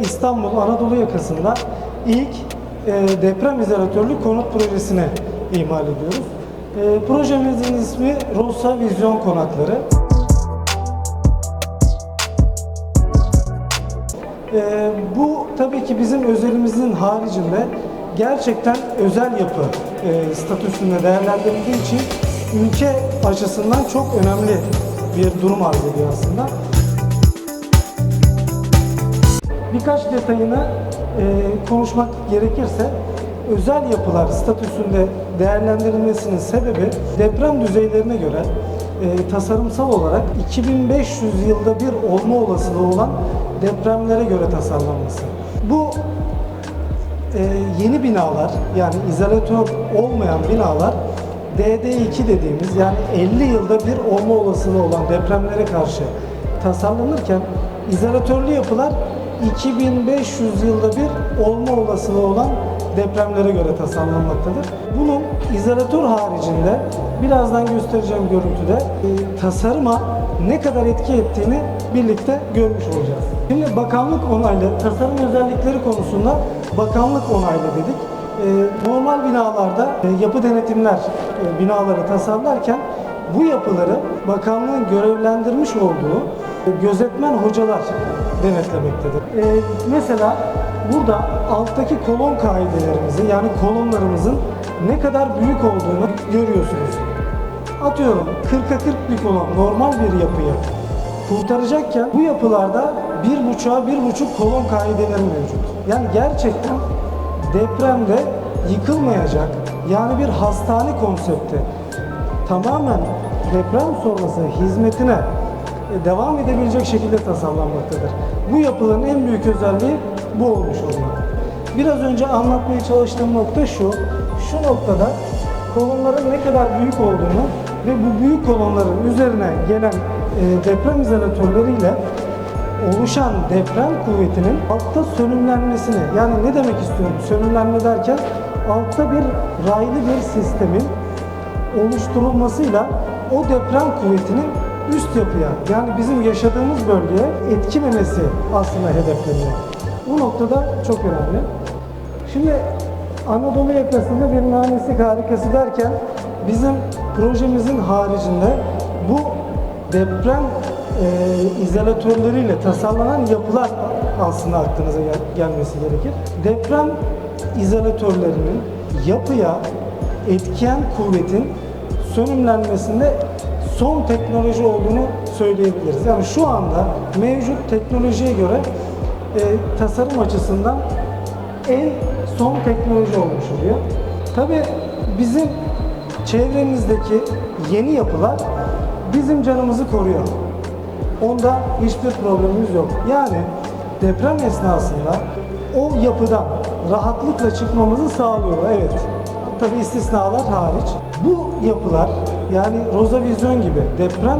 İstanbul Anadolu yakasında ilk e, deprem izolatörlü konut projesini imal ediyoruz. E, projemizin ismi Rosa Vizyon Konakları. E, bu tabii ki bizim özelimizin haricinde gerçekten özel yapı e, statüsünde değerlendirildiği için ülke açısından çok önemli bir durum arz ediyor aslında. Birkaç detayını e, konuşmak gerekirse özel yapılar statüsünde değerlendirilmesinin sebebi deprem düzeylerine göre e, tasarımsal olarak 2500 yılda bir olma olasılığı olan depremlere göre tasarlanması. Bu e, yeni binalar yani izolatör olmayan binalar DD2 dediğimiz yani 50 yılda bir olma olasılığı olan depremlere karşı tasarlanırken izolatörlü yapılar 2500 yılda bir olma olasılığı olan depremlere göre tasarlanmaktadır. Bunun izolatör haricinde birazdan göstereceğim görüntüde e, tasarıma ne kadar etki ettiğini birlikte görmüş olacağız. Şimdi bakanlık onaylı tasarım özellikleri konusunda bakanlık onaylı dedik. E, normal binalarda e, yapı denetimler binaları tasarlarken bu yapıları bakanlığın görevlendirmiş olduğu gözetmen hocalar denetlemektedir. E, mesela burada alttaki kolon kaidelerimizi yani kolonlarımızın ne kadar büyük olduğunu görüyorsunuz. Atıyorum 40'a 40 bir kolon normal bir yapıyı kurtaracakken bu yapılarda bir buçuğa bir buçuk kolon kaideleri mevcut. Yani gerçekten depremde yıkılmayacak yani bir hastane konsepti tamamen deprem sonrası hizmetine devam edebilecek şekilde tasarlanmaktadır. Bu yapıların en büyük özelliği bu olmuş olmak. Biraz önce anlatmaya çalıştığım nokta şu. Şu noktada kolonların ne kadar büyük olduğunu ve bu büyük kolonların üzerine gelen e, deprem izolatörleriyle oluşan deprem kuvvetinin altta sönümlenmesini yani ne demek istiyorum sönümlenme derken altta bir raylı bir sistemin oluşturulmasıyla o deprem kuvvetinin üst yapıya yani bizim yaşadığımız bölgeye etkilemesi aslında hedefleniyor. Bu noktada çok önemli. Şimdi Anadolu yakasında bir mühendislik harikası derken bizim projemizin haricinde bu deprem e, izolatörleriyle tasarlanan yapılar aslında aklınıza gel- gelmesi gerekir. Deprem izolatörlerinin yapıya etkiyen kuvvetin sönümlenmesinde son teknoloji olduğunu söyleyebiliriz. Yani şu anda mevcut teknolojiye göre e, tasarım açısından en son teknoloji olmuş oluyor. Tabii bizim çevremizdeki yeni yapılar bizim canımızı koruyor. Onda hiçbir problemimiz yok. Yani deprem esnasında o yapıdan rahatlıkla çıkmamızı sağlıyor. Evet. Tabii istisnalar hariç. Bu yapılar yani Rosa Vizyon gibi deprem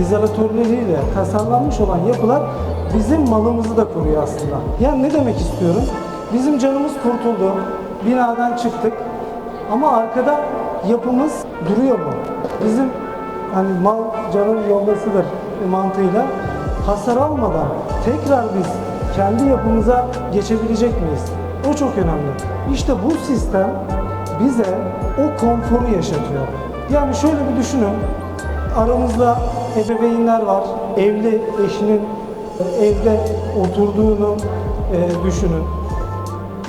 izolatörleriyle tasarlanmış olan yapılar bizim malımızı da koruyor aslında. Yani ne demek istiyorum? Bizim canımız kurtuldu. Binadan çıktık. Ama arkada yapımız duruyor mu? Bizim hani mal canın yollasıdır mantığıyla hasar almadan tekrar biz kendi yapımıza geçebilecek miyiz? O çok önemli. İşte bu sistem bize o konforu yaşatıyor. Yani şöyle bir düşünün. Aramızda ebeveynler var. Evli eşinin evde oturduğunu e, düşünün.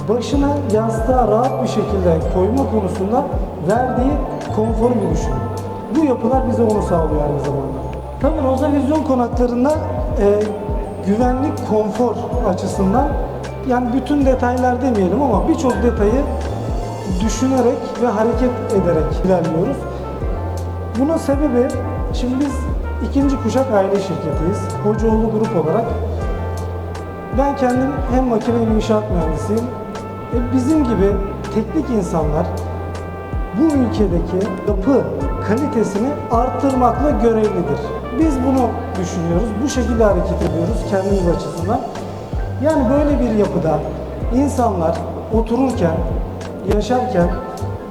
Başını yastığa rahat bir şekilde koyma konusunda verdiği konforu bir düşünün. Bu yapılar bize onu sağlıyor aynı zamanda. Tabii Roza Vizyon konaklarında e, güvenlik, konfor açısından yani bütün detaylar demeyelim ama birçok detayı düşünerek ve hareket ederek ilerliyoruz. Bunun sebebi, şimdi biz ikinci kuşak aile şirketiyiz. Hocaoğlu Grup olarak. Ben kendim hem makine hem inşaat mühendisiyim. E, bizim gibi teknik insanlar bu ülkedeki yapı kalitesini arttırmakla görevlidir. Biz bunu düşünüyoruz, bu şekilde hareket ediyoruz kendimiz açısından. Yani böyle bir yapıda insanlar otururken, yaşarken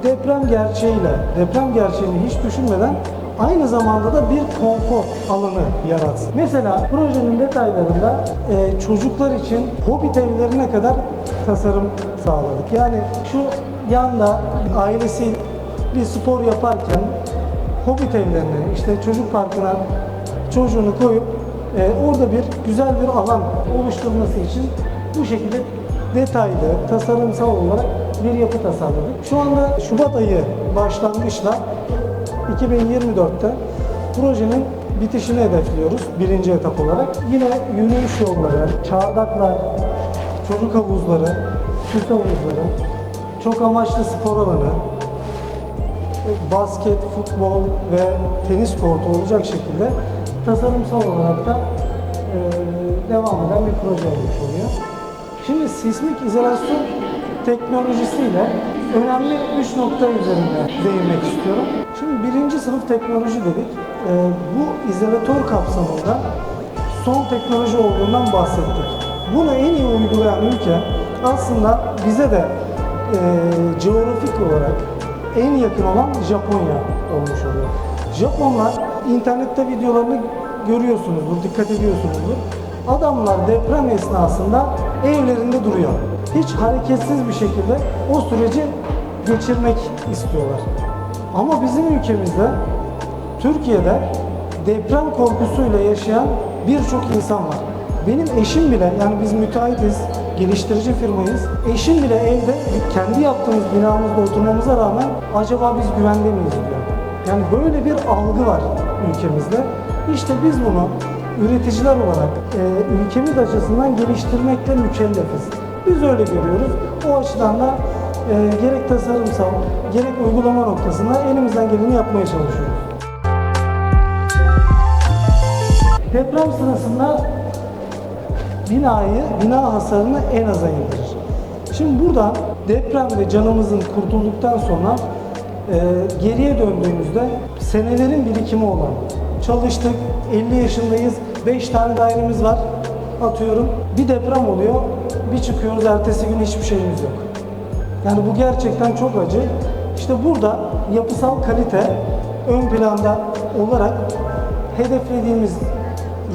deprem gerçeğiyle, deprem gerçeğini hiç düşünmeden aynı zamanda da bir konfor alanı yaratsın. Mesela projenin detaylarında e, çocuklar için hobbit evlerine kadar tasarım sağladık. Yani şu yanda ailesi bir spor yaparken hobbit evlerine, işte çocuk parkına çocuğunu koyup e, orada bir güzel bir alan oluşturması için bu şekilde detaylı, tasarımsal olarak bir yapı tasarladık. Şu anda Şubat ayı başlangıçla 2024'te projenin bitişini hedefliyoruz birinci etap olarak. Yine yürüyüş yolları, çardaklar, çocuk havuzları, süs havuzları, çok amaçlı spor alanı, basket, futbol ve tenis kortu olacak şekilde tasarımsal olarak da e, devam eden bir proje olmuş oluyor. Şimdi sismik izolasyon teknolojisiyle önemli üç nokta üzerinde değinmek istiyorum. Şimdi birinci sınıf teknoloji dedik. E, bu izolatör kapsamında son teknoloji olduğundan bahsettik. Bunu en iyi uygulayan ülke aslında bize de e, coğrafik olarak en yakın olan Japonya olmuş oluyor. Japonlar internette videolarını görüyorsunuzdur, dikkat ediyorsunuzdur. Adamlar deprem esnasında evlerinde duruyor. Hiç hareketsiz bir şekilde o süreci geçirmek istiyorlar. Ama bizim ülkemizde, Türkiye'de deprem korkusuyla yaşayan birçok insan var. Benim eşim bile, yani biz müteahhitiz, geliştirici firmayız. Eşim bile evde kendi yaptığımız binamızda oturmamıza rağmen acaba biz güvende miyiz diyor. Yani böyle bir algı var ülkemizde. İşte biz bunu üreticiler olarak e, ülkemiz açısından geliştirmekle mükellefiz. Biz öyle görüyoruz. O açıdan da e, gerek tasarımsal, gerek uygulama noktasında elimizden geleni yapmaya çalışıyoruz. Deprem sırasında binayı, bina hasarını en aza indirir. Şimdi burada depremde canımızın kurtulduktan sonra e, geriye döndüğümüzde senelerin birikimi olan, çalıştık, 50 yaşındayız, 5 tane dairemiz var, atıyorum. Bir deprem oluyor, bir çıkıyoruz ertesi gün hiçbir şeyimiz yok. Yani bu gerçekten çok acı. İşte burada yapısal kalite ön planda olarak hedeflediğimiz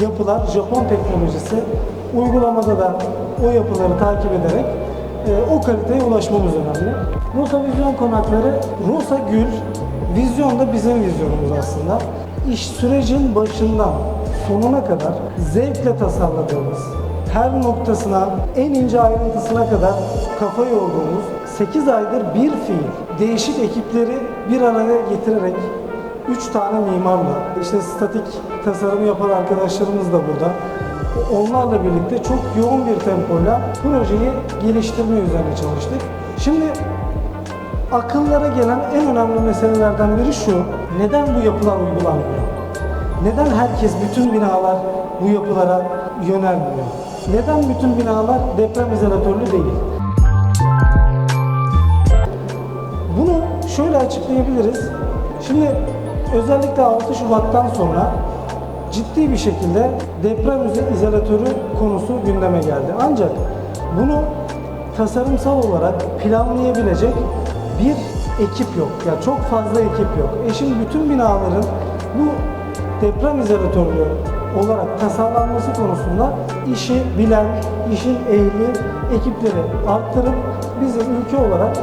yapılar Japon teknolojisi uygulamada da o yapıları takip ederek e, o kaliteye ulaşmamız önemli. Rosa Vizyon konakları, Rosa Gül, vizyon da bizim vizyonumuz aslında. İş sürecin başından sonuna kadar zevkle tasarladığımız, her noktasına, en ince ayrıntısına kadar kafa yorduğumuz 8 aydır bir fiil, değişik ekipleri bir araya getirerek 3 tane mimarla, işte statik tasarım yapan arkadaşlarımız da burada. Onlarla birlikte çok yoğun bir tempoyla projeyi geliştirme üzerine çalıştık. Şimdi akıllara gelen en önemli meselelerden biri şu. Neden bu yapılar uygulanmıyor? Neden herkes, bütün binalar bu yapılara yönelmiyor? Neden bütün binalar deprem izolatörlü değil? Bunu şöyle açıklayabiliriz. Şimdi özellikle 6 Şubat'tan sonra ciddi bir şekilde deprem izolatörü konusu gündeme geldi. Ancak bunu tasarımsal olarak planlayabilecek bir ekip yok. Ya çok fazla ekip yok. E şimdi bütün binaların bu deprem izolatörlü olarak tasarlanması konusunda işi bilen, işin ehli ekipleri arttırıp bizim ülke olarak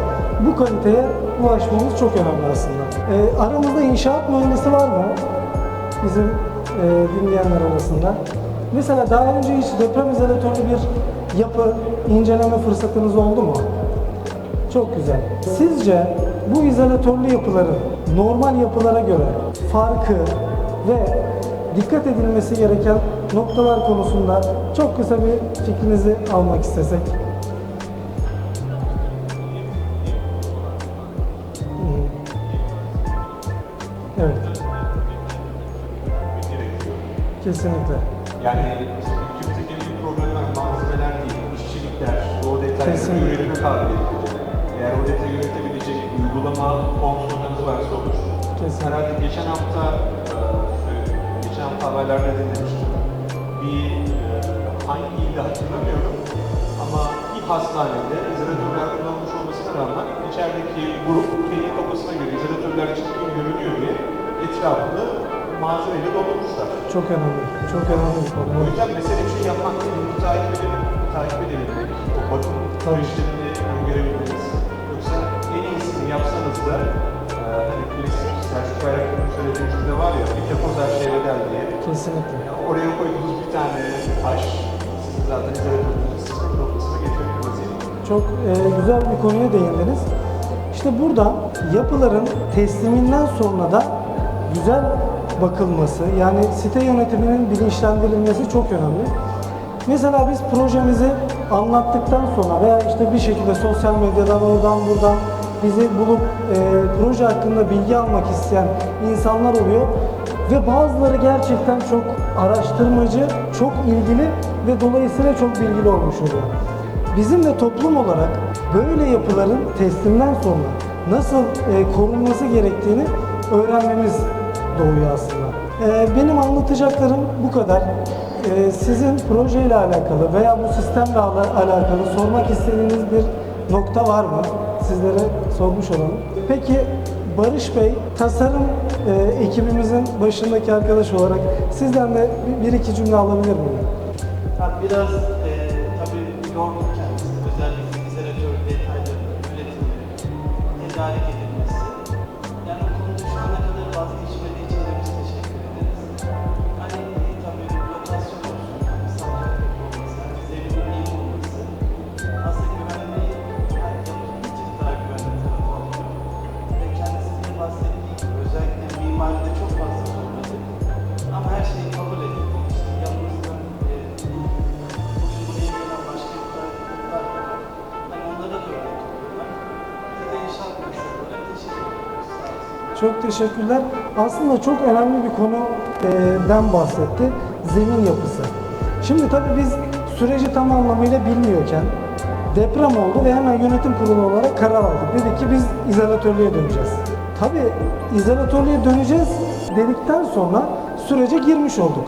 bu kaliteye ulaşmamız çok önemli aslında. E, aramızda inşaat mühendisi var mı? Bizim e, dinleyenler arasında. Mesela daha önce hiç deprem izolatörlü bir yapı inceleme fırsatınız oldu mu? Çok güzel. Sizce bu izolatörlü yapıların normal yapılara göre farkı ve dikkat edilmesi gereken noktalar konusunda çok kısa bir fikrinizi almak istesek. Hmm. Evet, kesinlikle. Yani en büyük problemler malzemeler değil, işçilikler, o detayları üretime kabiliyeti. Eğer o detayı üretebilecek uygulama fonksiyonlarınız varsa olur. Kesinlikle. Herhalde geçen hafta, e, geçen hafta haberlerde dinlemiştim. Bir e, hangi ilde hatırlamıyorum ama bir hastanede izolatörler kullanılmış olmasına rağmen içerideki bu klinik kafasına göre izolatörler çirkin görünüyor diye etrafını malzemeyle doldurmuşlar. Çok önemli. Çok önemli bir konu. O yüzden mesele bir şey yapmak değil, bunu takip edelim, takip edebilmek, o bakım süreçlerini öngörebilmeniz. Yoksa en iyisini yapsanız da e, hani klasik Selçuk Bayraktar'ın söylediği cümle var ya, bir depoz her şeye bedel diye. Kesinlikle. Ya oraya koyduğunuz tane taş, sizin zaten. Çok e, güzel bir konuya değindiniz. İşte burada yapıların tesliminden sonra da güzel bakılması, yani site yönetiminin bilinçlendirilmesi çok önemli. Mesela biz projemizi anlattıktan sonra veya işte bir şekilde sosyal medyadan oradan buradan bizi bulup e, proje hakkında bilgi almak isteyen insanlar oluyor ve bazıları gerçekten çok araştırmacı, çok ilgili ve dolayısıyla çok bilgili olmuş oluyor. Bizim de toplum olarak böyle yapıların teslimden sonra nasıl e, korunması gerektiğini öğrenmemiz doğuyor aslında. E, benim anlatacaklarım bu kadar. E, sizin projeyle alakalı veya bu sistemle ala- alakalı sormak istediğiniz bir nokta var mı? Sizlere sormuş olalım. Peki Barış Bey, tasarım e, ekibimizin başındaki arkadaş olarak sizden de bir, iki cümle alabilir miyim? Biraz Çok teşekkürler. Aslında çok önemli bir konudan bahsetti. Zemin yapısı. Şimdi tabii biz süreci tam anlamıyla bilmiyorken deprem oldu ve hemen yönetim kurulu olarak karar aldık. Dedik ki biz izolatörlüğe döneceğiz. Tabii izolatörlüğe döneceğiz dedikten sonra sürece girmiş olduk.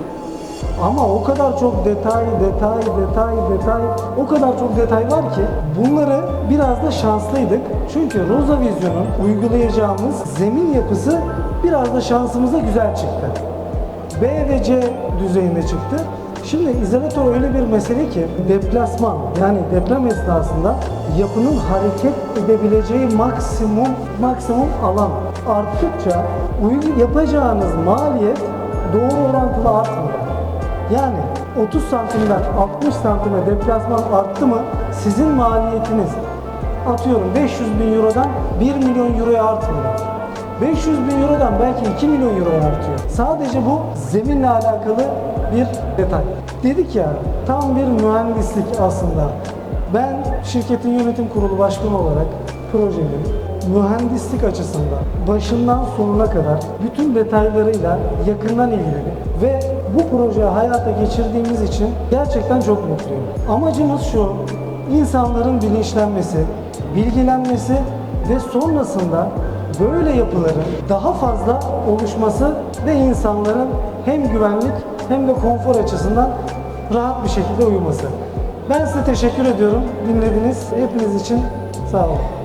Ama o kadar çok detay, detay, detay, detay, o kadar çok detay var ki bunları biraz da şanslıydık. Çünkü Rosa Vision'un uygulayacağımız zemin yapısı biraz da şansımıza güzel çıktı. B ve C düzeyinde çıktı. Şimdi izolatör öyle bir mesele ki deplasman yani deprem esnasında yapının hareket edebileceği maksimum maksimum alan arttıkça yapacağınız maliyet doğru orantılı artmıyor. Yani 30 santimden 60 santime deplasman arttı mı sizin maliyetiniz atıyorum 500 bin eurodan 1 milyon euroya artmıyor. 500 bin eurodan belki 2 milyon euroya artıyor. Sadece bu zeminle alakalı bir detay. Dedik ya tam bir mühendislik aslında. Ben şirketin yönetim kurulu başkanı olarak projenin mühendislik açısından başından sonuna kadar bütün detaylarıyla yakından ilgilenip ve bu projeyi hayata geçirdiğimiz için gerçekten çok mutluyum. Amacımız şu, insanların bilinçlenmesi, bilgilenmesi ve sonrasında böyle yapıların daha fazla oluşması ve insanların hem güvenlik hem de konfor açısından rahat bir şekilde uyuması. Ben size teşekkür ediyorum. Dinlediniz. Hepiniz için sağ olun.